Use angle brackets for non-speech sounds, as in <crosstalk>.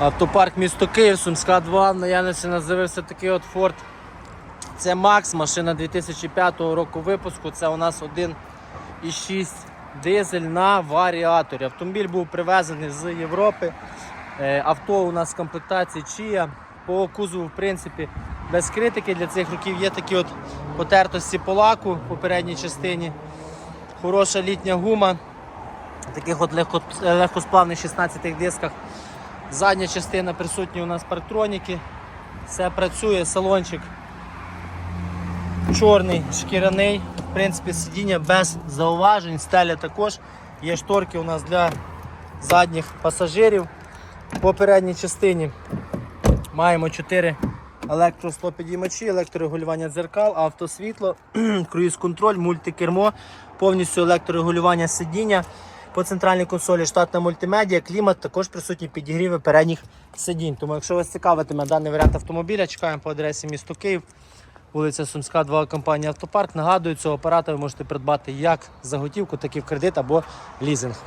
Автопарк місто Київ, Сумська 2, в наявності у нас з'явився такий от Ford. Це Макс, машина 2005 року випуску. Це у нас 1,6 дизель на варіаторі. Автомобіль був привезений з Європи. Е, Авто у нас в комплектації Чія. По кузову, в принципі, без критики для цих років є такі от потертості по лаку в попередній частині. Хороша літня гума. Таких от легко, легкосплавних 16 дисках. Задня частина присутні у нас парктроніки. Все працює, салончик чорний, шкіряний. В принципі, сидіння без зауважень, стеля також. Є шторки у нас для задніх пасажирів. По передній частині маємо 4 електрослопідіймачі, електрорегулювання дзеркал, автосвітло, <clears throat> круїз-контроль, мультикермо, повністю електрорегулювання сидіння. По центральній консолі штатна мультимедіа, клімат, також присутні підігріви передніх сидінь. Тому, якщо вас цікавитиме даний варіант автомобіля, чекаємо по адресі місто Київ, вулиця Сумська, 2, компанія Автопарк. Нагадую, цього апарата ви можете придбати як за готівку, так і в кредит або лізинг.